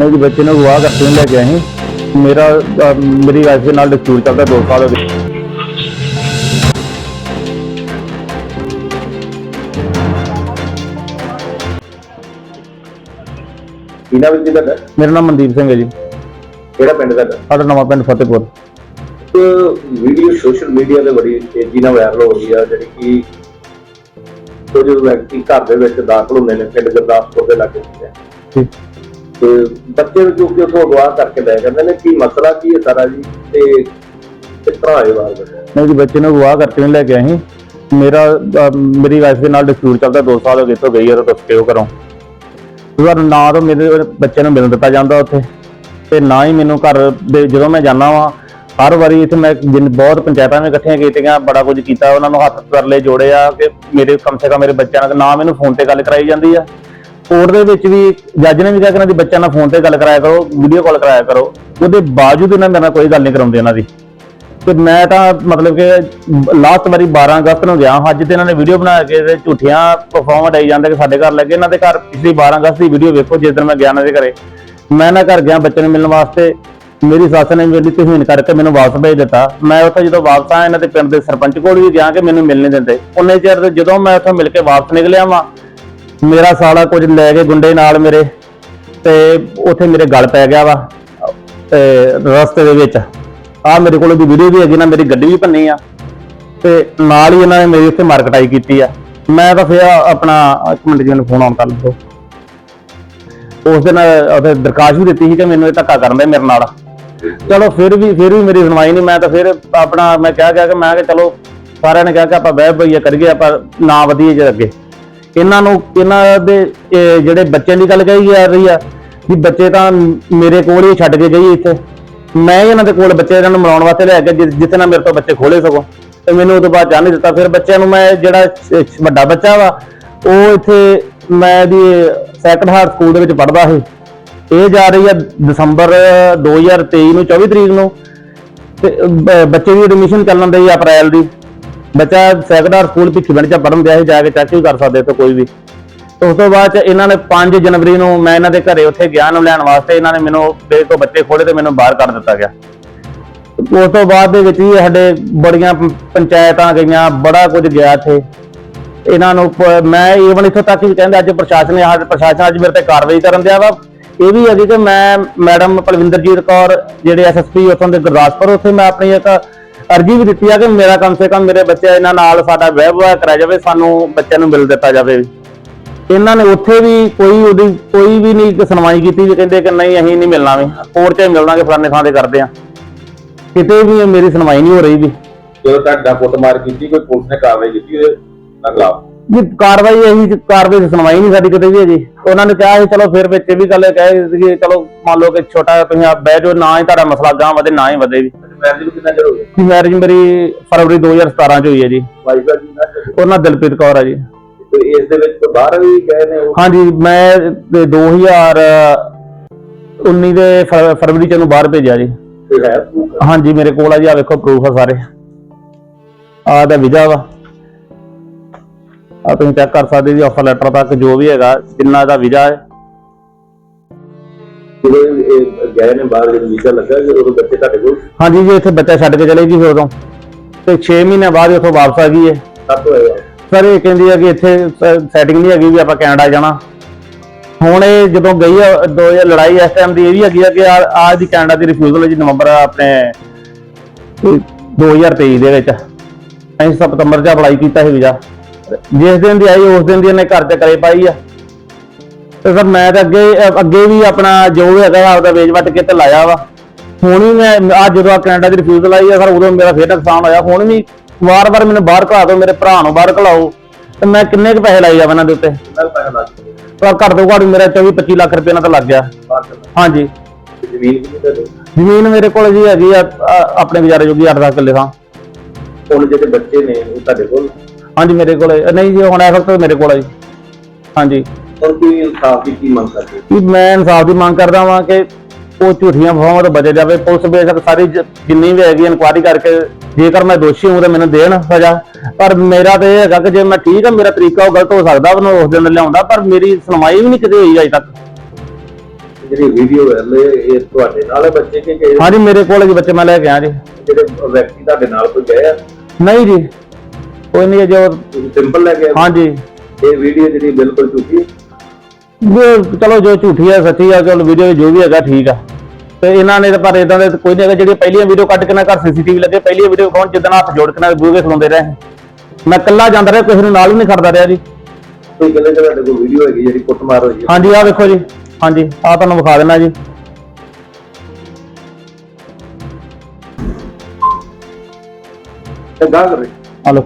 ਮੈਂ ਜੀ ਬੱਚੇ ਨੂੰ ਅਗਵਾ ਕਰਕੇ ਲੈ ਕੇ ਆਏ ਸੀ। ਮੇਰਾ ਅਹ, ਮੇਰੀ ਵਾਈਫ ਦੇ ਨਾਲ ਡਿਸਪਿਊਟ ਚੱਲਦਾ 2 ਸਾਲ ਹੋ ਗਏ। ਕਿਹਨਾਂ ਵਿੱਚ ਤੁਹਾਡਾ? ਮੇਰਾ ਨਾਮ ਮਨਦੀਪ ਸਿੰਘ ਹੈ ਜੀ। ਕਿਹੜਾ ਪਿੰਡ ਤੁਹਾਡਾ? ਸਾਡਾ ਨਵਾਂ ਪਿੰਡ ਫਤਿਹਪੁਰ। ਇੱਕ ਵੀਡੀਓ ਸੋਸ਼ਲ ਮੀਡੀਆ ਤੇ ਬੜੀ ਤੇਜ਼ੀ ਨਾਲ ਵਾਇਰਲ ਹੋ ਰਹੀ ਆ ਜਿਹੜੀ ਕਿ ਕੁਝ ਵਿਅਕਤੀ ਘਰ ਦੇ ਵਿੱਚ ਦਾਖਲ ਹੁੰਦੇ ਨੇ ਪਿੰਡ ਗੁਰਦਾਸਪੁਰ ਦੇ ਲਾਗੇ ਠੀਕ ਤੇ ਬੱਚੇ ਨੂੰ ਜੋ ਕਿ ਉਥੋਂ ਅਗਵਾ ਕਰਕੇ ਲੈ ਜਾਂਦੇ ਨੇ। ਕੀ ਮਸਲਾ ਕੀ ਹੈ ਸਾਰਾ ਜੀ? ਤੇ ਕਿਸ ਤਰ੍ਹਾਂ ਆਏ ਬਾਹਰ ਬੱਚੇ ਜੀ ਬੱਚੇ ਨੂੰ ਅਗਵਾ ਕਰਕੇ ਲੈ ਕੇ ਆਏ ਮੇਰਾ ਅਹ, ਮੇਰੀ ਵਾਈਫ ਦੇ ਨਾਲ ਡਿਸਪਿਊਟ ਚੱਲਦਾ 2 ਸਾਲ ਹੋ ਗਏ ਤੋਂ ਗਈ ਹੈ ਤਾਂ ਦੱਸ ਕਰੋ ਉਹਦਾ ਨਾ ਤਾਂ ਮੇਰੇ ਬੱਚੇ ਨੂੰ ਮਿਲਣ ਦਿੱਤਾ ਜਾਂਦਾ ਉੱਥੇ। ਤੇ ਨਾ ਹੀ ਮੈਨੂੰ ਘਰ ਦੇ ਜਦੋਂ ਮੈਂ ਜਾਂਦਾ ਵਾਂ ਹਰ ਵਾਰੀ ਇੱਥੇ ਮੈਂ ਜਿੰਨ ਬਹੁਤ ਪੰਚਾਇਤਾਂ ਨੇ ਇਕੱਠੀਆਂ ਕੀਤੀਆਂ ਬੜਾ ਕੁਝ ਕੀਤਾ ਉਹਨਾਂ ਨੂੰ ਹੱਥ ਤਰਲੇ ਜੋੜੇ ਆ ਕਿ ਮੇਰੇ ਕਮ ਸੇ ਕਮ ਮੇਰੇ ਬੱਚਿਆਂ ਨਾਲ ਨਾ ਮੈਨੂੰ ਫੋਨ ਤੇ ਗੱਲ ਕਰਾਈ ਜਾਂਦੀ ਆ। ਕੋਰਟ ਦੇ ਵਿੱਚ ਵੀ ਜੱਜ ਨੇ ਵੀ ਕਿਹਾ ਕਿ ਇਹਨਾਂ ਦੀ ਬੱਚਿਆਂ ਨਾਲ ਫੋਨ ਤੇ ਗੱਲ ਕਰਾਇਆ ਕਰੋ ਵੀਡੀਓ ਕਾਲ ਕਰਾਇਆ ਕਰੋ। ਉਹਦੇ ਬਾਵਜੂਦ ਇਹਨਾਂ ਮੇਰੇ ਨਾਲ ਕੋਈ ਗੱਲ ਨਹੀਂ ਕਰਾਉਂਦੇ ਇਹਨਾਂ ਦੀ। ਤੇ ਮੈਂ ਤਾਂ ਮਤਲਬ ਕਿ ਲਾਸਟ ਵਾਰੀ 12 ਅਗਸਤ ਨੂੰ ਗਿਆ ਅੱਜ ਤੇ ਇਹਨਾਂ ਨੇ ਵੀਡੀਓ ਬਣਾ ਕੇ ਤੇ ਝੂਠੀਆਂ ਪਰਫਾਰਮ ਡਾਈ ਜਾਂਦੇ ਕਿ ਸਾਡੇ ਘਰ ਲੱਗੇ। ਇਹਨਾਂ ਦੇ ਘਰ ਪਿਛਲੀ 12 ਅਗਸਤ ਦੀ ਵੀਡੀਓ ਵੇਖੋ, ਜਿਸ ਦਿਨ ਮੈਂ ਗਿਆ ਇਹਨਾਂ ਦੇ ਘਰੇ। ਮੈਂ ਨਾ ਘਰ ਗਿਆ ਬੱਚੇ ਨੂੰ ਮਿਲਣ ਵਾਸਤੇ। ਮੇਰੀ ਸੱਸ ਨੇ ਮੇਰੀ ਤਹੀਨ ਕਰਕੇ ਮੈਨੂੰ ਵਾਪਸ ਭੇਜ ਦਿੱਤਾ। ਮੈਂ ਉੱਥੇ ਜਦੋਂ ਵਾਪਸ ਆਇਆ, ਇਹਨਾਂ ਦੇ ਪਿੰਡ ਦੇ ਸਰਪੰਚ ਕੋਲ ਵੀ ਗਿਆ ਕਿ ਮੈਨੂੰ ਮਿਲਣ ਨਹੀਂ ਦਿੰਦੇ। ਉਹਨੇ ਚਿਰ ਜਦੋਂ ਮੈਂ ਉੱਥੋਂ ਮਿਲ ਕੇ ਵਾਪਸ ਨਿਕਲਿਆ ਵਾਂ ਮੇਰਾ ਸਾਲਾ ਕੁਝ ਲੈ ਕੇ ਗੁੰਡੇ ਨਾਲ ਮੇਰੇ ਤੇ ਉੱਥੇ ਮੇਰੇ ਗਲ ਪੈ ਗਿਆ ਵਾ, ਤੇ ਰਸਤੇ ਦੇ ਵਿੱਚ। ਆ ਮੇਰੇ ਕੋਲ ਦੀ ਵੀਡੀਓ ਵੀ ਹੈਗੀ ਨਾ, ਮੇਰੀ ਗੱਡੀ ਵੀ ਭੰਨੀ ਆ। ਤੇ ਨਾਲ ਹੀ ਇਹਨਾਂ ਨੇ ਮੇਰੀ ਉੱਥੇ ਮਾਰਕਟਾਈ ਕੀਤੀ ਆ। ਮੈਂ ਤਾਂ ਫਿਰ ਆਪਣਾ, ਇੱਕ ਮਿੰਟ ਜੀ, ਮੈਨੂੰ ਫੋਨ ਆਨ ਕਰ ਲਓ ਉਸ ਦਿਨ ਉਹਦੇ ਦਰਖਾਸਤ ਵੀ ਦਿੱਤੀ ਸੀ ਕਿ ਮੈਨੂੰ ਇਹ ਧੱਕਾ ਕਰਨ ਦੇ ਮੇਰੇ ਨਾਲ। ਚਲੋ ਫਿਰ ਵੀ ਫਿਰ ਵੀ ਮੇਰੀ ਸੁਣਵਾਈ ਨਹੀਂ, ਮੈਂ ਤਾਂ ਫਿਰ ਆਪਣਾ, ਮੈਂ ਕਿਹਾ ਗਿਆ ਕਿ, ਮੈਂ ਕਿ ਚਲੋ, ਸਾਰਿਆਂ ਨੇ ਕਿਹਾ ਕਿ ਆਪਾਂ ਬਹਿ ਬਈਆ ਕਰੀਏ, ਆਪਾਂ ਨਾ ਵਧੀਏ ਜੇ ਅੱਗੇ। ਇਹਨਾਂ ਨੂੰ, ਇਹਨਾਂ ਦੇ, ਇਹ ਜਿਹੜੇ ਬੱਚਿਆਂ ਦੀ ਗੱਲ ਕਹੀ ਜਾ ਰਹੀ ਆ, ਵੀ ਬੱਚੇ ਤਾਂ ਮੇਰੇ ਕੋਲ ਹੀ ਛੱਡ ਕੇ ਗਈ ਇੱਥੇ। ਮੈਂ ਹੀ ਇਹਨਾਂ ਦੇ ਕੋਲ ਬੱਚੇ ਇਹਨਾਂ ਨੂੰ ਮਿਲਾਉਣ ਵਾਸਤੇ ਲੈ ਕੇ ਜਿ- ਜਿੱਥੇ ਨਾ ਮੇਰੇ ਤੋਂ ਬੱਚੇ ਖੋਲੇ ਸਗੋਂ ਤੇ ਮੈਨੂੰ ਉਹ ਤੋਂ ਬਾਅਦ ਜਾਣ ਨਹੀਂ ਦਿੱਤਾ। ਫਿਰ ਬੱਚਿਆਂ ਨੂੰ ਮੈਂ ਜਿਹੜਾ ਛ- ਵੱਡਾ ਬੱਚਾ ਵਾ, ਉਹ ਇੱਥੇ ਮੈਂ ਦੀ ਸੈਕੰਡ ਹਾਰਟ ਸਕੂਲ ਦੇ ਵਿੱਚ ਪੜ੍ਹਦਾ ਸੀ। ਇਹ ਜਾ ਰਹੀ ਆ ਦਸੰਬਰ 2023 ਨੂੰ 24 ਤਰੀਕ ਨੂੰ। ਤੇ ਬ- ਬੱਚੇ ਦੀ ਐਡਮਿਸ਼ਨ ਚੱਲਣ ਦੀ ਅਪ੍ਰੈਲ ਦੀ। ਬੱਚਾ ਸੈਕੰਡ ਸਕੂਲ ਪਿੱਛੇ ਬਣ ਚ ਪੜਨ ਦਿਆ ਸੀ, ਜਾ ਕੇ ਚੈੱਕ ਵੀ ਕਰ ਸਕਦੇ ਤੇ ਕੋਈ ਵੀ। ਉਸ ਤੋਂ ਬਾਅਦ ਚ ਇਹਨਾਂ ਨੇ 5 ਜਨਵਰੀ ਨੂੰ ਮੈਂ ਇਹਨਾਂ ਦੇ ਘਰੇ ਉੱਥੇ ਗਿਆ ਨੂੰ ਲੈਣ ਵਾਸਤੇ, ਇਹਨਾਂ ਨੇ ਮੈਨੂੰ ਬੇ ਤੋਂ ਬੱਚੇ ਖੋਲੇ ਤੇ ਮੈਨੂੰ ਬਾਹਰ ਕੱਢ ਦਿੱਤਾ ਗਿਆ। ਉਸ ਤੋਂ ਬਾਅਦ ਦੇ ਵਿੱਚ ਵੀ ਸਾਡੇ ਬੜੀਆਂ ਪੰਚਾਇਤਾਂ ਗਈਆਂ, ਬੜਾ ਕੁਝ ਗਿਆ ਇੱਥੇ। ਇਹਨਾਂ ਨੂੰ ਮੈਂ ਈਵਨ ਇੱਥੋਂ ਤੱਕ ਹੀ ਕਹਿੰਦੇ, ਅੱਜ ਪ੍ਰਸ਼ਾਸਨ ਨੇ ਅੱਜ ਪ੍ਰਸ਼ਾਸਨ ਅੱਜ ਮੇਰੇ ਤੇ ਕਾਰਵਾਈ ਕਰਨ ਦਿਆ ਵਾ। ਇਹ ਵੀ ਹੈਗੀ ਕਿ ਮੈਂ ਮੈਡਮ ਪਲਵਿੰਦਰਜੀਤ ਕੌਰ, ਜਿਹੜੇ ਐਸਐਸਪੀ ਉੱਥੋਂ ਦੇ ਗੁਰਦਾਸਪੁਰ, ਉੱਥੇ ਮੈਂ ਆਪਣੀ ਇੱਕ ਅਰਜੀ ਵੀ ਦਿੱਤੀ ਆ ਕਿ ਮੇਰਾ ਕਮ ਸੇ ਕਮ ਮੇਰੇ ਬੱਚੇ ਇਹਨਾਂ ਨਾਲ ਸਾਡਾ ਵਿਵਹਾਰ ਕਰਾਇਆ ਜਾਵੇ ਸਾਨੂੰ ਬੱਚਿਆਂ ਨੂੰ ਮਿਲ ਦਿੱਤਾ ਜਾਵੇ। ਇਹਨਾਂ ਨੇ ਉੱਥੇ ਵੀ ਕੋਈ ਉਹਦੀ ਕੋਈ ਵੀ ਨਹੀਂ ਸੁਣਵਾਈ ਕੀਤੀ ਵੀ ਕਹਿੰਦੇ ਕਿ ਨਹੀਂ ਅਸੀਂ ਨਹੀਂ ਮਿਲਣਾ ਵੀ। ਕੋਰਟ 'ਚ ਮਿਲਣਾਗੇ ਫਲਾਣੇ ਥਾਂ ਤੇ ਕਰਦੇ ਆ। ਕਿਤੇ ਵੀ ਮੇਰੀ ਸੁਣਵਾਈ ਨਹੀਂ ਹੋ ਰਹੀ ਵੀ। ਜਦੋਂ ਤੁਹਾਡਾ ਕੁੱਟਮਾਰ ਕੀਤੀ ਕੋਈ ਪੁਲਿਸ ਨੇ ਕਾਰਵਾਈ ਕੀਤੀ ਉਹਦੇ ਖਿਲਾਫ? ਜੀ ਕਾਰਵਾਈ ਇਹੀ ਕਾਰਵਾਈ ਦੀ ਸੁਣਵਾਈ ਨਹੀਂ ਸਾਡੀ ਕਿਤੇ ਵੀ ਹੈ ਜੀ ਉਹਨਾਂ ਨੇ ਕਿਹਾ ਸੀ ਚਲੋ ਫਿਰ ਵਿੱਚ ਇਹ ਵੀ ਗੱਲ ਕਹੇ ਕਿ ਚਲੋ ਮੰਨ ਲਓ ਕਿ ਛੋਟਾ ਤੁਸੀਂ ਆਪ ਬਹਿ ਜਾਓ ਨਾ ਹੀ ਤੁਹਾਡਾ ਮਸਲਾ ਗਾਂ ਵਧੇ ਨਾ ਹੀ ਵਧੇ ਵੀ। ਮੈਰਿਜ ਨੂੰ ਕਿੰਨਾ ਚਿਰ ਹੋ ਗਿਆ? ਮੈਰਿਜ ਮੇਰੀ ਫਰਵਰੀ 2017 ਚ ਹੋਈ ਹੈ ਜੀ। ਵਾਈਫ ਦਾ ਜੀ ਨਾ ਉਹਨਾਂ ਦਿਲਪ੍ਰੀਤ ਕੌਰ ਆ ਜੀ। ਤੇ ਇਸ ਦੇ ਵਿੱਚ ਤੋਂ ਬਾਹਰ ਵੀ ਗਏ ਨੇ ਉਹ? ਹਾਂਜੀ ਮੈਂ ਤੇ 2019 ਦੇ ਫਰ- ਫਰਵਰੀ ਚ ਉਹਨੂੰ ਬਾਹਰ ਭੇਜਿਆ ਜੀ। ਕੋਈ ਹੈ proof? ਹਾਂਜੀ ਮੇਰੇ ਕੋਲ ਆ ਜੀ ਆ ਵੇਖੋ ਪ੍ਰੂਫ ਆ ਸਾਰੇ। ਆ ਦਾ ਵੀਜ਼ਾ ਵਾ। ਆ ਤੁਸੀਂ ਚੈੱਕ ਕਰ ਸਕਦੇ ਜੀ ਆਫਰ ਲੈਟਰ ਤੱਕ ਜੋ ਵੀ ਹੈਗਾ ਜਿੰਨਾ ਦਾ ਵੀਜ਼ਾ ਹੈ। ਜਦੋਂ ਇਹ ਗਏ ਨੇ ਬਾਹਰ ਜਦੋਂ ਵੀਜ਼ਾ ਲੱਗਾ ਕਿ ਉਦੋਂ ਬੱਚੇ ਤੁਹਾਡੇ ਕੋਲ? ਹਾਂਜੀ ਜੀ ਇੱਥੇ ਬੱਚਾ ਛੱਡ ਕੇ ਚਲੇ ਗਈ ਫਿਰ ਉਦੋਂ। ਤੇ 6 ਮਹੀਨੇ ਬਾਅਦ ਉੱਥੋਂ ਵਾਪਸ ਆ ਗਈ ਹੈ ਸੱਤ। ਸਰ ਇਹ ਕਹਿੰਦੀ ਹੈ ਕਿ ਇੱਥੇ ਸੈਟਿੰਗ ਨਹੀਂ ਹੈਗੀ ਵੀ ਆਪਾਂ ਕੈਨੇਡਾ ਜਾਣਾ। ਹੁਣ ਇਹ ਜਦੋਂ ਗਈ ਆ ਦੋ ਇਹ ਲੜਾਈ ਇਸ ਟਾਈਮ ਦੀ ਇਹ ਵੀ ਹੈਗੀ ਆ ਕਿ ਆ ਆਹ ਦੀ ਕੈਨੇਡਾ ਦੀ ਰਿਫਿਊਜ਼ਲ ਜੀ ਨਵੰਬਰ ਆਪਣੇ ਇਹ 2023 ਦੇ ਵਿੱਚ। ਅਸੀਂ ਸਤੰਬਰ 'ਚ ਅਪਲਾਈ ਕੀਤਾ ਸੀ ਵੀਜ਼ਾ। ਜਿਸ ਦਿਨ ਦੀ ਆਈ ਉਸ ਦਿਨ ਦੀ ਇਹਨੇ ਘਰ 'ਚ ਕਰੇ ਪਾਈ ਆ। ਤੇ ਸਰ ਮੈਂ ਤਾਂ ਅੱਗੇ ਅੱਗੇ ਵੀ ਆਪਣਾ ਜੋ ਵੀ ਹੈਗਾ ਆਪਦਾ ਵੇਚ ਵੱਟ ਕੇ ਤੇ ਲਾਇਆ ਵਾ। ਹੁਣ ਵੀ ਮੈਂ ਆ ਜਦੋਂ ਆ ਕੈਨੇਡਾ ਦੀ ਰਿਫਿਊਜ਼ਲ ਆਈ ਆ ਸਰ ਉਦੋਂ ਮੇਰਾ ਫੇਰ ਨੁਕਸਾਨ ਹੋਇਆ। ਹੁਣ ਵੀ ਵਾਰ-ਵਾਰ ਮੈਨੂੰ ਬਾਹਰ ਘਲਾ ਦਿਓ ਮੇਰੇ ਭਰਾ ਨੂੰ ਬਾਹਰ ਘਲਾਓ ਤੇ ਮੈਂ ਕਿੰਨੇ ਕੁ ਪੈਸੇ ਲਾਈ ਜਾਵਾਂ ਇਹਨਾਂ ਦੇ ਉੱਤੇ? ਪਰ ਘੱਟ ਤੋਂ ਘੱਟ ਮੇਰਾ 24-25 ਲੱਖ ਰੁਪਏ ਨਾਲ ਤਾਂ ਲੱਗ ਗਿਆ। ਹਾਂਜੀ। ਤੇ ਜ਼ਮੀਨ ਮੇਰੇ ਕੋਲ ਜੀ ਹੈਗੀ ਆ ਆ, ਆਪਣੇ ਗੁਜ਼ਾਰੇ ਜੋਗੀ 8-10 ਕਿੱਲੇ ਥਾਂ। ਹੁਣ ਜਿਹੜੇ ਬੱਚੇ ਨੇ ਉਹ ਤੁਹਾਡੇ ਕੋਲ? ਹਾਂਜੀ ਮੇਰੇ ਕੋਲ ਹੈ। ਨਹੀਂ ਜੀ ਹੁਣ ਇਸ ਵਕਤ ਮੇਰੇ ਕੋਲ ਹੈ ਜੀ। ਹਾਂਜੀ। ਹੁਣ ਕੀ ਇਨਸਾਫ ਦੀ ਕੀ ਮੰਗ ਕਰਦੇ ਵੀ ਮੈਂ ਇਨਸਾਫ ਦੀ ਮੰਗ ਕਰਦਾ ਵਾਂ ਕਿ ਉਹ ਝੂਠੀਆਂ ਫੋਮਾਂ ਤੋਂ ਬਚੇ ਜਾਵੇ। ਪੁਲਿਸ ਬੇਸ਼ੱਕ ਸਾਰੀ ਜ- ਜਿੰਨੀ ਵੀ ਹੈਗੀ ਇਨਕੁਆਇਰੀ ਕਰਕੇ ਜੇਕਰ ਮੈਂ ਦੋਸ਼ੀ ਹਾਂ ਤਾਂ ਮੈਨੂੰ ਦੇਣ ਸਜ਼ਾ। ਪਰ ਮੇਰਾ ਤਾਂ ਇਹ ਹੈਗਾ ਕਿ ਜੇ ਮੈਂ ਠੀਕ ਆ ਮੇਰਾ ਤਰੀਕਾ ਉਹ ਗਲਤ ਹੋ ਸਕਦਾ ਉਹਨੂੰ ਉਸ ਦਿਨ ਲਿਆਉਂਦਾ ਪਰ ਮੇਰੀ ਸੁਣਵਾਈ ਵੀ ਨਹੀਂ ਕਿਤੇ ਹੋਈ ਅਜੇ ਤੱਕ। ਜਿਹੜੀ ਵੀਡੀਓ ਵਾਇਰਲ ਇਹ ਤੁਹਾਡੇ ਨਾਲ ਹੈ ਬੱਚੇ ਕਿ ਕਿ ਹਾਂਜੀ ਮੇਰੇ ਕੋਲ ਜੀ ਬੱਚੇ ਮੈਂ ਲੈ ਕੇ ਆਇਆ ਜੀ। ਜਿਹੜੇ ਵਿਅਕਤੀ ਤੁਹਾਡੇ ਨਾਲ ਕੋਈ ਗਏ ਆ? ਨਹੀਂ ਜੀ। ਕੋਈ ਨਹੀਂ ਜੋ ਸਿੰਪਲ ਲੈ ਕੇ ਆਏ? ਹਾਂਜੀ। ਇਹ ਵੀਡੀਓ ਜਿਹੜੀ ਬਿਲਕੁਲ ਝੂਠੀ ਹੈ? ਜੋ ਚਲੋ ਜੋ ਝੂਠੀ ਹੈ ਸੱਚੀ ਹੈ ਚਲੋ ਵੀਡੀਓ ਜੋ ਵੀ ਹੈਗਾ ਠੀਕ ਆ। ਤੇ ਇਹਨਾਂ ਨੇ ਤਾਂ ਪਰ ਇਦਾਂ ਦੇ ਕੋਈ ਨਹੀਂ ਹੈਗਾ ਜਿਹੜੀ ਪਹਿਲੀਆਂ ਵੀਡੀਓ ਕੱਢ ਕੇ ਨਾ ਘਰ ਸੀਸੀਟੀਵੀ ਲੱਗੇ ਪਹਿਲੀ ਵੀਡੀਓ ਕੌਣ ਜਿੱਦਣ ਹੱਥ ਜੋੜ ਕੇ ਨਾ ਬੂਹੇ ਖਲੋਂਦੇ ਰਹੇ। ਮੈਂ ਇਕੱਲਾ ਜਾਂਦਾ ਰਿਹਾ ਕਿਸੇ ਨੂੰ ਨਾਲ ਵੀ ਨਹੀਂ ਖੜਦਾ ਰਿਹਾ ਜੀ। ਕੋਈ ਕਹਿੰਦੇ ਕਿ ਤੁਹਾਡੇ ਕੋਲ ਵੀਡੀਓ ਹੈਗੀ ਜਿਹੜੀ ਕੁੱਟਮਾਰ ਹੋਈ ਹੈ। ਹਾਂਜੀ ਆਹ ਵੇਖੋ ਜੀ। ਹਾਂਜੀ ਆਹ ਤੁਹਾਨੂੰ ਵਿਖਾ ਦੇਣਾ ਜੀ। ਤੇ ਗਾਹ ਕਰੇ। ਆਹ ਲੋ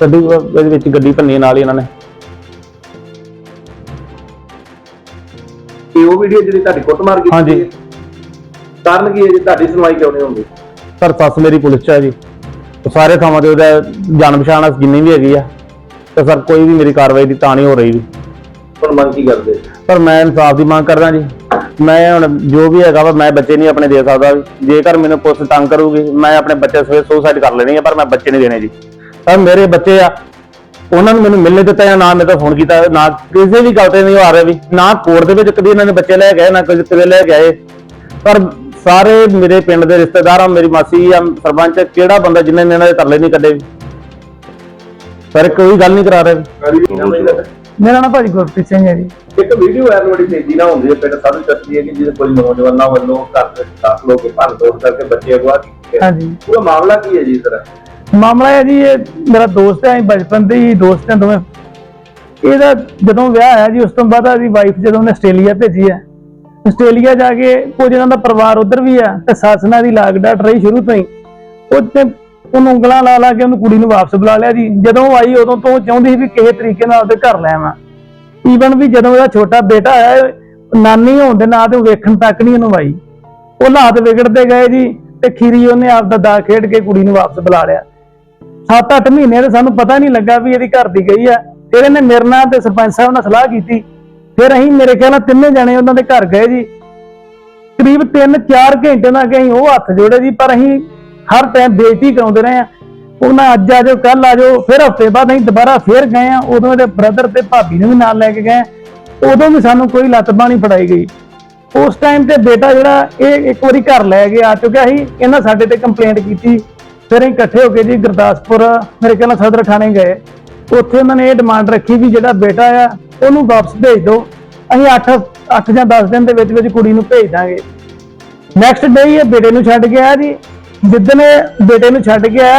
ਗੱਡੀ ਇਹਦੇ ਵਿੱਚ ਗੱਡੀ ਭੰਨੀ ਨਾਲ ਹੀ ਇਹਨਾਂ ਨੇ। ਇਹ ਉਹ ਵੀਡੀਓ ਜਿਹੜੀ ਤੁਹਾਡੀ ਕੁੱਟਮਾਰ ਕੀਤੀ ਹਾਂਜੀ। ਹੈ? ਕਾਰਨ ਕੀ ਹੈ ਜੀ? ਤੁਹਾਡੀ ਸੁਣਵਾਈ ਕਿਉਂ ਨਹੀਂ ਹੁੰਦੀ? ਪਰ ਸੱਸ ਮੇਰੀ ਪੁਲਿਸ ਚ ਆ ਜੀ। ਤੇ ਸਾਰੇ ਥਾਵਾਂ ਤੇ ਉਹਦਾ ਜਾਣ ਪਛਾਣ ਜਿੰਨੀ ਵੀ ਹੈਗੀ ਆ। ਤੇ ਸਰ ਕੋਈ ਵੀ ਮੇਰੀ ਕਾਰਵਾਈ ਦੀ ਤਾਂ ਨਹੀਂ ਹੋ ਰਹੀ ਵੀ ਹੁਣ ਮੰਗ ਕੀ ਕਰਦੇ? ਪਰ ਮੈਂ ਇਨਸਾਫ ਦੀ ਮੰਗ ਕਰਦਾ ਜੀ। ਮੈਂ ਹੁਣ ਜੋ ਵੀ ਹੈਗਾ ਵਾ ਮੈਂ ਬੱਚੇ ਨਹੀਂ ਆਪਣੇ ਦੇ ਸਕਦਾ ਜੇਕਰ ਮੈਨੂੰ ਪੁਲਿਸ ਤੰਗ ਕਰੂਗੀ ਮੈਂ ਆਪਣੇ ਬੱਚੇ ਸਵੇ ਸੁਸਾਈਡ ਕਰ ਲੈਣੀ ਆ ਪਰ ਮੈਂ ਬੱਚੇ ਨਹੀਂ ਦੇਣੇ ਜੀ। ਪਰ ਮੇਰੇ ਬੱਚੇ ਆ। ਉਹਨਾਂ ਨੂੰ ਮੈਨੂੰ ਮਿਲਣੇ ਦਿੱਤਾ ਜਾਂ ਨਾ ਮੇਰੇ ਤੋਂ ਫੋਨ ਕੀਤਾ ਨਾ ਕਿਸੇ ਵੀ ਗੱਲ ਤੇ ਨਹੀਂ ਆ ਰਿਹਾ ਵੀ ਨਾ ਕੋਰਟ ਦੇ ਵਿੱਚ ਕਦੀ ਇਹਨਾਂ ਨੇ ਬੱਚੇ ਲੈ ਗਏ ਨਾ ਕਦੇ ਕਿਤੇ ਲੈ ਆਏ ਪਰ ਸਾਰੇ ਮੇਰੇ ਪਿੰਡ ਦੇ ਰਿਸ਼ਤੇਦਾਰ ਆ ਮੇਰੀ ਮਾਸੀ ਆ ਸਰਪੰਚ ਕਿਹੜਾ ਬੰਦਾ ਜਿਨ੍ਹਾਂ ਨੇ ਇਹਨਾਂ ਦੇ ਤਰਲੇ ਨਹੀਂ ਕੱਢੇ ਵੀ? ਪਰ ਕੋਈ ਗੱਲ ਨਹੀਂ ਕਰਾ ਰਿਹਾ? ਮੇਰਾ ਨਾਮ ਭਾਜੀ ਗੁਰਪ੍ਰੀਤ ਸਿੰਘ ਹੈ ਜੀ। ਇੱਕ ਵੀਡੀਓ ਵਾਇਰਲ ਬੜੀ ਤੇਜ਼ੀ ਨਾਲ ਹੁੰਦੀ ਹੈ ਪਿੰਡ ਸਾਰੀ ਚੱਲਦੀ ਹੈ ਕਿ ਜਿਹਦੇ ਕੋਈ ਨੌਜਵਾਨਾਂ ਵੱਲੋਂ ਘਰ ਵਿੱਚ ਦਾਖਲ ਹੋ ਕੇ ਭੰਨ ਤੋੜ ਕਰਕੇ ਬੱਚੇ ਅਗਵਾ ਕੀਤੇ। ਗਏ। ਹਾਂਜੀ। ਪੂਰਾ ਮਾਮਲਾ ਕੀ ਹੈ ਜੀ ਸਰ ਮਾਮਲਾ ਹੈ ਜੀ, ਇਹ ਮੇਰਾ ਦੋਸਤ ਹੈ ਬਚਪਨ ਦੇ ਹੀ ਦੋਸਤ ਹਾਂ ਦੋਵੇਂ। ਇਹਦਾ ਜਦੋਂ ਵਿਆਹ ਹੋਇਆ ਜੀ, ਉਸ ਤੋਂ ਬਾਅਦ ਇਹਦੀ ਵਾਈਫ ਜਦੋਂ ਉਹਨੇ ਆਸਟ੍ਰੇਲੀਆ ਭੇਜੀ ਹੈ। ਆਸਟ੍ਰੇਲੀਆ ਜਾ ਕੇ ਕੁਝ ਇਹਨਾਂ ਦਾ ਪਰਿਵਾਰ ਉਧਰ ਵੀ ਆ ਤੇ ਸੱਸ ਨਾਲ ਦੀ ਲਾਗ ਡਾਟ ਰਹੀ ਸ਼ੁਰੂ ਤੋਂ ਹੀ। ਉਹਨੇ ਉਹਨੂੰ ਉਂਗਲਾਂ ਲਾ ਲਾ ਕੇ ਉਹਨੂੰ ਕੁੜੀ ਨੂੰ ਵਾਪਸ ਬੁਲਾ ਲਿਆ ਜੀ। ਜਦੋਂ ਉਹ ਆਈ, ਉਦੋਂ ਤੋਂ ਉਹ ਚਾਹੁੰਦੀ ਸੀ ਵੀ ਕਿਸੇ ਤਰੀਕੇ ਨਾਲ ਉਹਦੇ ਘਰ ਲੈ ਆਵਾਂ। ਈਵਨ ਵੀ ਜਦੋਂ ਉਹਦਾ ਛੋਟਾ ਬੇਟਾ ਆਇਆ ਨਾਨੀ ਹੋਣ ਦੇ ਨਾਂ ਤੇ ਉਹ ਵੇਖਣ ਤੱਕ ਨਹੀਂ ਉਹਨੂੰ ਆਈ। ਉਹ ਹਾਲਾਤ ਵਿਗੜਦੇ ਗਏ ਜੀ ਤੇ ਖੀਰੀ ਉਹਨੇ ਆਪ ਦਾ ਦਾ ਖੇਡ ਕੇ ਕੁੜੀ ਨੂੰ ਵਾਪਸ ਬੁਲਾ ਲਿਆ। 7-8 ਮਹੀਨੇ ਤੇ ਸਾਨੂੰ ਪਤਾ ਨਹੀਂ ਲੱਗਾ ਵੀ ਇਹਦੀ ਘਰ ਦੀ ਗਈ ਆ ਫਿਰ ਇਹਨੇ ਮੇਰੇ ਨਾਲ ਤੇ ਸਰਪੰਚ ਸਾਹਿਬ ਨਾਲ ਸਲਾਹ ਕੀਤੀ। ਫਿਰ ਅਸੀਂ ਮੇਰੇ ਖਿਆਲ ਨਾਲ ਤਿੰਨੇ ਜਣੇ ਉਹਨਾਂ ਦੇ ਘਰ ਗਏ ਜੀ। ਕਰੀਬ 3-4 ਘੰਟੇ ਨਾਲ ਗਏ ਉਹ ਹੱਥ ਜੋੜੇ ਜੀ, ਪਰ ਅਸੀਂ ਹਰ ਟਾਈਮ ਬੇਇੱਜ਼ਤੀ ਕਰਾਉਂਦੇ ਰਹੇ ਆ ਉਹਨਾਂ ਅੱਜ ਆ ਜਾਓ ਕੱਲ ਆ ਜਾਓ, ਫਿਰ ਹਫ਼ਤੇ ਬਾਅਦ ਅਸੀਂ ਦੁਬਾਰਾ ਫੇਰ ਗਏ ਆ ਉਦੋਂ ਇਹਦੇ ਬ੍ਰਦਰ ਤੇ ਭਾਬੀ ਨੂੰ ਵੀ ਨਾਲ ਲੈ ਕੇ ਗਏ ਉਦੋਂ ਵੀ ਸਾਨੂੰ ਕੋਈ ਲੱਤ ਬਾਣੀ ਫੜਾਈ ਗਈ। ਉਸ ਟਾਈਮ ਤੇ ਬੇਟਾ ਜਿਹੜਾ ਇਹ ਇੱਕ ਵਾਰੀ ਘਰ ਲੈ ਕੇ ਆ ਚੁੱਕਿਆ ਸੀ। ਇਹਨਾਂ ਸਾਡੇ ਤੇ ਕੰਪਲੇਂਟ ਕੀਤੀ। ਫਿਰ ਅਸੀਂ ਇਕੱਠੇ ਹੋ ਕੇ ਜੀ ਗੁਰਦਾਸਪੁਰ, ਮੇਰੇ ਖਿਆਲ ਨਾਲ ਸਦਰ ਥਾਣੇ ਗਏ। ਉੱਥੇ ਉਹਨਾਂ ਨੇ ਇਹ ਡਿਮਾਂਡ ਰੱਖੀ ਵੀ ਜਿਹੜਾ ਬੇਟਾ ਆ, ਉਹਨੂੰ ਵਾਪਸ ਭੇਜ ਦਿਓ ਅਸੀਂ 8 8 ਜਾਂ 10 ਦਿਨ ਦੇ ਵਿੱਚ ਵਿੱਚ ਕੁੜੀ ਨੂੰ ਭੇਜ ਦਾਂਗੇ। ਨੈਕਸਟ ਡੇ ਇਹ ਬੇਟੇ ਨੂੰ ਛੱਡ ਗਿਆ ਜੀ। ਜਿੱਦਣ ਬੇਟੇ ਨੂੰ ਛੱਡ ਗਿਆ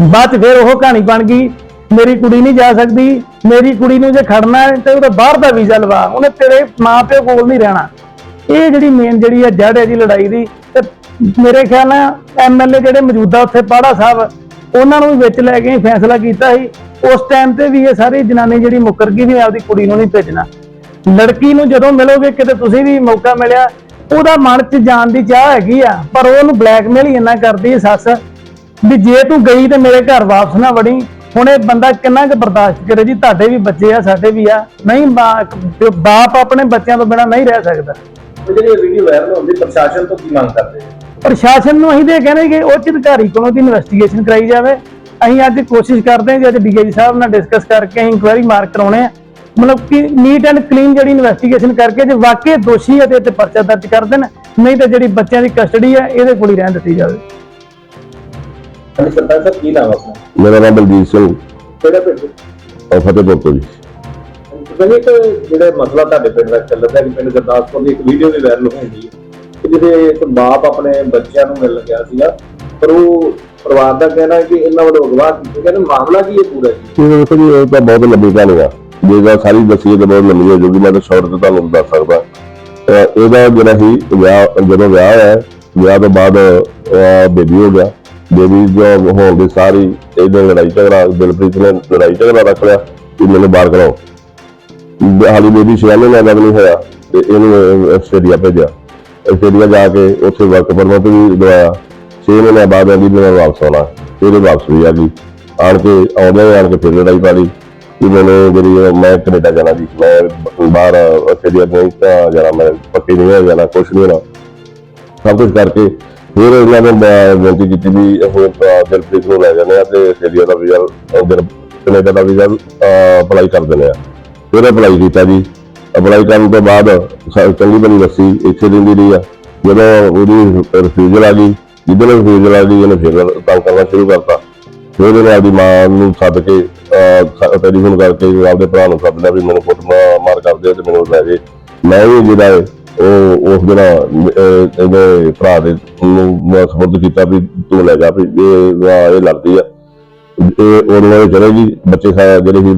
ਬਾਅਦ 'ਚ ਫਿਰ ਉਹ ਕਹਾਣੀ ਬਣ ਗਈ, ਮੇਰੀ ਕੁੜੀ ਨਹੀਂ ਜਾ ਸਕਦੀ, ਮੇਰੀ ਕੁੜੀ ਨੂੰ ਜੇ ਖੜਨਾ ਹੈ ਤੇ ਉਹਦਾ ਬਾਹਰ ਦਾ ਵੀਜ਼ਾ ਲਵਾ, ਉਹਨੇ ਤੇਰੇ ਮਾਪਿਓ ਕੋਲ ਨਹੀਂ ਰਹਿਣਾ। ਇਹ ਜਿਹੜੀ ਮੇਨ ਜਿਹੜੀ ਹੈ ਜੜ ਹੈ ਜੀ ਲੜਾਈ ਦੀ ਮੇਰੇ ਖਿਆਲ ਨਾਲ ਐਮਐਲਏ ਜਿਹੜੇ ਮੌਜੂਦਾ ਉੱਥੇ ਪਾੜਾ ਸਾਹਿਬ, ਉਹਨਾਂ ਨੂੰ ਵੀ ਵਿੱਚ ਲੈ ਕੇ ਫੈਸਲਾ ਕੀਤਾ ਸੀ। ਉਸ ਟਾਈਮ ਤੇ ਵੀ ਇਹ ਸਾਰੀ ਜਨਾਨੀ ਜਿਹੜੀ ਮੁੱਕਰ ਗਈ ਵੀ ਆਪਦੀ ਕੁੜੀ ਨੂੰ ਨਹੀਂ ਭੇਜਣਾ। ਲੜਕੀ ਨੂੰ ਜਦੋਂ ਮਿਲੋਗੇ, ਕਿਤੇ ਤੁਸੀਂ ਵੀ ਮੌਕਾ ਮਿਲਿਆ, ਉਹਦਾ ਮਨ 'ਚ ਜਾਣ ਦੀ ਚਾਹ ਹੈਗੀ ਆ, ਪਰ ਉਹਨੂੰ ਬਲੈਕਮੇਲ ਹੀ ਇੰਨਾ ਕਰਦੀ ਹੈ ਸੱਸ, ਵੀ ਜੇ ਤੂੰ ਗਈ ਤੇ ਮੇਰੇ ਘਰ ਵਾਪਸ ਨਾ ਵੜੀ, ਹੁਣ ਇਹ ਬੰਦਾ ਕਿੰਨਾ ਕੁ ਬਰਦਾਸ਼ਤ ਕਰੇ ਜੀ, ਤੁਹਾਡੇ ਵੀ ਬੱਚੇ ਆ, ਸਾਡੇ ਵੀ ਆ। ਨਹੀਂ ਬਾਪ ਆਪਣੇ ਬੱਚਿਆਂ ਤੋਂ ਬਿਨਾ ਨਹੀਂ ਰਹਿ ਸਕਦਾ। ਜਿਹੜੀ ਵੀਡੀਓ ਵਾਇਰਲ ਹੁੰਦੀ ਪ੍ਰਸ਼ਾਸਨ ਤੋਂ ਕੀ ਮੰਗ ਕਰਦੇ ਪ੍ਰਸ਼ਾਸਨ ਨੂੰ ਅਸੀਂ ਤੇ ਕਹਿੰਦੇ ਕਿ ਉੱਚ ਅਧਿਕਾਰੀ ਕੋਲੋਂ ਦੀ ਇਨਵੈਸਟੀਗੇਸ਼ਨ ਕਰਾਈ ਜਾਵੇ। ਅਸੀਂ ਅੱਜ ਕੋਸ਼ਿਸ਼ ਕਰਦੇ ਹਾਂ ਕਿ ਅੱਜ ਡੀਆਈ ਸਾਹਿਬ ਨਾਲ ਡਿਸਕਸ ਕਰਕੇ ਅਸੀਂ ਇਨਕੁਆਇਰੀ ਮਾਰਕ ਕਰਾਉਣੇ ਆ। ਮਤਲਬ ਕਿ ਨੀਟ ਐਂਡ ਕਲੀਨ ਜਿਹੜੀ ਇਨਵੈਸਟੀਗੇਸ਼ਨ ਕਰਕੇ ਜੇ ਵਾਕਈ ਦੋਸ਼ੀ ਹੈ ਤੇ ਤੇ ਪਰਚਾ ਦਰਜ ਕਰ ਦੇਣ ਨਹੀਂ ਤਾਂ ਜਿਹੜੀ ਬੱਚਿਆਂ ਦੀ ਕਸਟਡੀ ਹੈ ਇਹਦੇ ਕੋਲ ਹੀ ਰਹਿਣ ਦਿੱਤੀ ਜਾਵੇ। ਸਰਦਾਰ ਸਾਹਿਬ ਕੀ ਨਾਮ ਆਪਣਾ? ਮੇਰਾ ਨਾਮ ਬਲਜੀਤ ਸਿੰਘ। ਕਿਹੜਾ ਪਿੰਡ? ਔਰ ਫਤਿਹਪੁਰ ਤੋਂ ਜੀ। ਕਹਿੰਦੇ ਇੱਕ ਜਿਹੜਾ ਮਸਲਾ ਤੁਹਾਡੇ ਪਿੰਡ ਦਾ ਚੱਲਦਾ ਹੈ ਕਿ ਪਿੰਡ ਗੁਰਦਾਸਪੁਰ ਦੀ ਇੱਕ ਵੀਡੀਓ ਵੀ ਵਾਇਰਲ ਹੁੰਦੀ ਹੈ ਕਿ ਜਿਹਦੇ ਇੱਕ ਬਾਪ ਆਪਣੇ ਬੱਚਿਆਂ ਨੂੰ ਮਿਲ ਗਿਆ ਸੀਗਾ, ਪਰ ਉਹ ਪਰਿਵਾਰ ਦਾ ਕਹਿਣਾ ਹੈ ਕਿ ਇਹਨਾਂ ਵੱਲੋਂ ਅਗਵਾ ਕੀਤੇ ਕਹਿੰਦੇ ਮਾਮਲਾ ਕੀ ਹੈ ਪੂਰਾ ਜੀ? ਇਹ ਦੇਖੋ ਜੀ, ਇਹ ਤਾਂ ਬਹੁਤ ਲੰਬੀ ਕਹਾਣੀ ਆ। ਜੇ ਗੱਲ ਸਾਰੀ ਦੱਸੀਏ ਤਾਂ ਬਹੁਤ ਲੰਬੀ ਹੋ ਜਾਊਗੀ ਮੈਂ ਤਾਂ ਸ਼ਾਰਟ ਤੇ ਤੁਹਾਨੂੰ ਦੱਸ ਸਕਦਾ। ਇਹਦਾ ਜਿਹੜਾ ਹੀ ਵਿਆਹ, ਜਦੋਂ ਵਿਆਹ ਹੋਇਆ, ਵਿਆਹ ਤੋਂ ਬਾਅਦ ਬੇਬੀ ਹੋ ਗਿਆ। ਬੇਬੀ ਜੋ ਹੋਣ ਦੀ ਸਾਰੀ ਇਹਦੇ ਲੜਾਈ ਝਗੜਾ, ਦਿਲਪ੍ਰੀਤ ਨੇ ਲੜਾਈ ਝਗੜਾ ਰੱਖ ਲਿਆ ਕਿ ਮੈਨੂੰ ਬਾਹਰ ਕਰਾਓ। ਹਾਲੀ ਬੇਬੀ ਛਿਆਲੇ ਨਾਲ ਨਹੀਂ ਹੋਇਆ ਤੇ ਇਹਨੂੰ ਆਸਟ੍ਰੇਲੀਆ ਭੇਜਿਆ। ਆਸਟ੍ਰੇਲੀਆ ਜਾ ਕੇ ਉੱਥੇ ਵਰਕ ਪਰਮਿਟ ਵੀ ਦਵਾਇਆ 6 ਮਹੀਨੇ ਬਾਅਦ ਆਂਦੀ ਵੀ ਮੈਂ ਵਾਪਸ ਆਉਣਾ। ਫਿਰ ਵਾਪਸ ਵੀ ਆ ਗਈ। ਆਣ ਕੇ ਆਉਂਦੇ ਆਣ ਕੇ ਫਿਰ ਲੜਾਈ ਪਾ ਲਈ ਕਿ ਮੈਨੂੰ ਜਿਹੜੀ ਮੈਂ ਕੈਨੇਡਾ ਜਾਣਾ ਜੀ ਮੈਂ ਬਾਹਰ ਆਸਟ੍ਰੇਲੀਆ ਨਹੀਂ ਤਾਂ ਜਾਣਾ, ਮੈਂ ਪੱਕੀ ਨਹੀਂ ਹੋ ਜਾਣਾ, ਕੁਛ ਨਹੀਂ ਹੋਣਾ। ਸਭ ਕੁਝ ਕਰਕੇ ਫਿਰ ਇਹਨਾਂ ਨੇ ਬੇਨਤੀ ਕੀਤੀ ਵੀ ਇਹ ਦਿਲਪ੍ਰੀਤ ਨੂੰ ਲੈ ਜਾਂਦੇ ਆ ਤੇ ਆਸਟ੍ਰੇਲੀਆ ਦਾ ਵੀਜ਼ਾ ਉਧਰ ਕੈਨੇਡਾ ਦਾ ਵੀਜ਼ਾ ਅਪਲਾਈ ਕਰ ਦਿੰਦੇ ਆ। ਫਿਰ ਅਪਲਾਈ ਕੀਤਾ ਜੀ। ਅਪਲਾਈ ਕਰਨ ਤੋਂ ਬਾਅਦ ਚੰਗੀ ਬਣੀ ਦੱਸੀ ਇੱਥੇ ਦਿੰਦੀ ਰਹੀ ਆ ਜਦੋਂ ਉਹਦੀ ਰਿਫਿਊਜ਼ਲ ਆ ਗਈ ਜਿੱਦਣ ਰਿਫਿਊਜ਼ਲ ਆ ਗਈ ਇਹਨੇ ਫਿਰ ਤੰਗ ਕਰਨਾ ਸ਼ੁਰੂ ਕਰਤਾ। ਫਿਰ ਉਹਨੇ ਆਪਦੀ ਮਾਂ ਨੂੰ ਸੱਦ ਕੇ ਟੈਲੀਫੋਨ ਕਰਕੇ ਆਪਦੇ ਭਰਾ ਨੂੰ ਸੱਦ ਲਿਆ ਵੀ ਮੈਨੂੰ ਪੁੱਟ ਮਾਰ ਕਰਦੇ ਤੇ ਮੈਨੂੰ ਲੈ ਜੇ। ਮੈਂ ਵੀ ਜਿਹੜਾ ਹੈ ਉਹ ਉਸ ਦਿਨ ਅਹ, ਇਹਦੇ ਭਰਾ ਦੇ ਨੂੰ ਸਪੋਰਟ ਕੀਤਾ ਵੀ ਤੂੰ ਲੈ ਜਾ ਵੀ ਇਹ ਲੜਦੀ ਆ। ਇਹ ਉਹਨਾਂ ਨੇ ਚਲੇ ਜੀ ਬੱਚੇ ਸਾ ਜਿਹੜੇ ਸੀ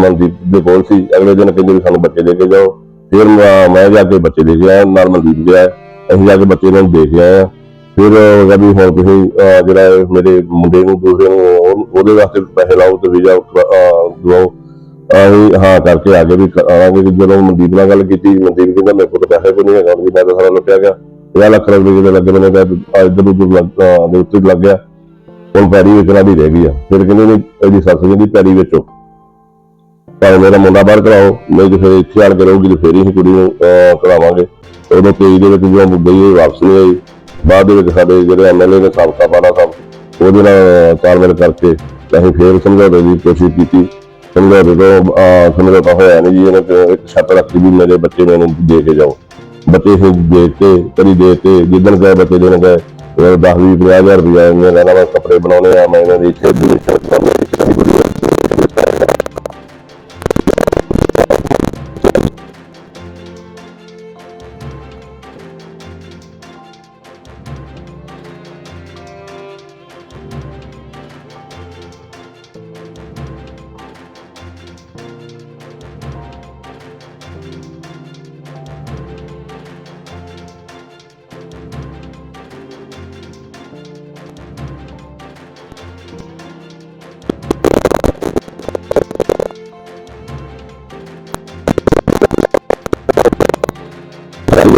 ਮਨਦੀਪ ਦੇ ਕੋਲ ਸੀ, ਅਗਲੇ ਦਿਨ ਕਹਿੰਦੇ ਵੀ ਸਾਨੂੰ ਬੱਚੇ ਦੇ ਕੇ ਜਾਓ। ਫਿਰ ਮੈਂ ਜਾ ਕੇ ਬੱਚੇ ਦੇ ਕੇ ਆਇਆ, ਨਾਲ ਮਨਦੀਪ ਗਿਆ। ਅਸੀਂ ਜਾ ਕੇ ਬੱਚੇ ਨੂੰ ਦੇਖ ਕੇ ਆਏ ਆ ਫਿਰ ਉਹ ਵੀ ਹੁਣ ਤੁਸੀਂ ਜਿਹੜਾ ਮੇਰੇ ਮੁੰਡੇ ਨੂੰ, ਦੂਸਰੇ ਨੂੰ ਉਹਦੇ ਵਾਸਤੇ ਪੈਸੇ ਲਾਓ ਤੇ ਵੀਜ਼ਾ ਦਵਾਓ। ਅਸੀਂ ਹਾਂ ਕਰਕੇ ਆ ਗਏ ਵੀ ਆਵਾਂਗੇ। ਵੀ ਜਦੋਂ ਮਨਦੀਪ ਨਾਲ ਗੱਲ ਕੀਤੀ, ਮਨਦੀਪ ਕਹਿੰਦਾ ਮੇਰੇ ਕੋਲ ਪੈਸੇ ਕੋਈ ਨਹੀਂ ਹੈਗਾ ਵੀ ਮੈਂ ਤਾਂ ਸਾਰਾ ਲੁੱਟਿਆ ਗਿਆ। 50 ਲੱਖ ਰੁਪਏ ਦੇ ਲੱਗੇ ਮੈਨੇ ਤਾਂ ਇਧਰ ਉਧਰ ਲੱਗ ਦੇ ਉੱਤੇ ਲੱਗ ਗਿਆ। ਹੁਣ ਪੈਰੀ ਵੇਚਣਾ ਦੀ ਰਹਿ ਗਈ ਆ। ਫਿਰ ਕਹਿੰਦੇ ਨੇ ਇਹਦੀ ਸੱਸ ਕਹਿੰਦੀ ਪੈਰੀ ਵੇਚੋ। ਭਾਵੇਂ ਮੇਰਾ ਮੁੰਡਾ ਬਾਹਰ ਕਰਾਓ ਨਹੀਂ ਤੇ ਫਿਰ ਇੱਥੇ ਆਣ ਕੇ ਰਹੂਗੀ ਤੇ ਫੇਰ ਹੀ ਕੁੜੀ ਨੂੰ ਅਹ, ਕਰਾਵਾਂਗੇ। ਉਦੋਂ ਤੇਈ ਦੇ ਵਿੱਚ ਜਦੋਂ ਗਈ ਵਾਪਸ ਨਹੀਂ ਆਈ ਬਾਅਦ ਦੇ ਵਿੱਚ ਸਾਡੇ ਜਿਹੜੇ ਐਮਐਲਏ ਨੇ ਸਾਬਕਾ ਪਾਣਾ ਸਾਹਿਬ ਉਹਦੇ ਨਾਲ ਤਾਲਮੇਲ ਕਰਕੇ ਅਸੀਂ ਫੇਰ ਸਮਝਾਉਣ ਦੀ ਕੋਸ਼ਿਸ਼ ਕੀਤੀ। ਸਮਝਾਉਣ ਤੋਂ ਅਹ, ਸਮਝੌਤਾ ਹੋਇਆ ਨਹੀਂ ਜੀ ਇਹਨਾਂ ਤੇ ਇੱਕ ਸ਼ਰਤ ਰੱਖੀ ਵੀ ਮੇਰੇ ਬੱਚੇ ਨੂੰ ਦੇ ਕੇ ਜਾਓ। ਬੱਚੇ ਨੂੰ ਦੇ ਕੇ ਕਦੀ ਦੇ ਕੇ ਜਿੱਦਣ ਗਏ ਬੱਚੇ ਦੇਣ ਗਏ 10 20 ਹਜ਼ਾਰ ਰੁਪਇਆ ਇਹਨੇ ਕੱਪੜੇ ਬਣਾਉਣੇ ਆ ਮੈਂ ਇਹਨਾਂ ਦੀ ਇੱਥੇ ਦੀ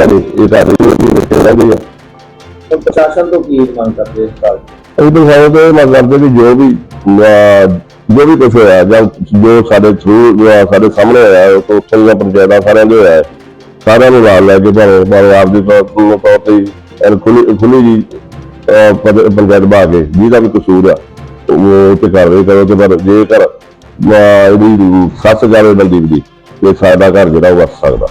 ਇਹ ਤਾਂ ਇਹ ਬੱਚੇ ਰਹਿ ਗਏ ਆ ਹੁਣ ਪ੍ਰਸ਼ਾਸਨ ਤੋਂ ਕੀ ਮੰਗ ਕਰਦੇ ਇਸ ਸਾਲ ਇਹ ਤਾਂ ਤੇ ਕਰਦੇ ਵੀ ਜੋ ਵੀ ਅਹ, ਜੋ ਵੀ ਕੁਝ ਹੋਇਆ ਜਾਂ ਜੋ ਸਾਡੇ ਥਰੂ ਸਾਡੇ ਸਾਹਮਣੇ ਹੋਇਆ ਉਹ ਤੋਂ ਉੱਥੇ ਦੀਆਂ ਪੰਚਾਇਤਾਂ ਸਾਰਿਆਂ ਦੇ ਹੋਇਆ ਹੈ। ਸਾਰਿਆਂ ਨੂੰ ਨਾਲ ਲੈ ਕੇ ਭਾਵੇਂ ਭਾਵੇਂ ਆਪ ਦੀ ਤੌਰ ਤੌਰ ਤੇ ਐਨ ਖੁੱਲੀ ਖੁੱਲੀ ਜੀ ਅਹ, ਪੰ- ਪੰਚਾਇਤ ਬਾ ਕੇ ਜਿਹਦਾ ਵੀ ਕਸੂਰ ਆ ਉਹ ਤੇ ਕਾਰਵਾਈ ਕਰੋ ਤੇ ਪਰ ਜੇਕਰ ਅਹ, ਇਹਦੀ ਸੱਸ ਜਾਵੇ ਬਲਦੀਪ ਦੀ ਤੇ ਸਾਡਾ ਘਰ ਜਿਹੜਾ ਉਹ ਵਸ ਸਕਦਾ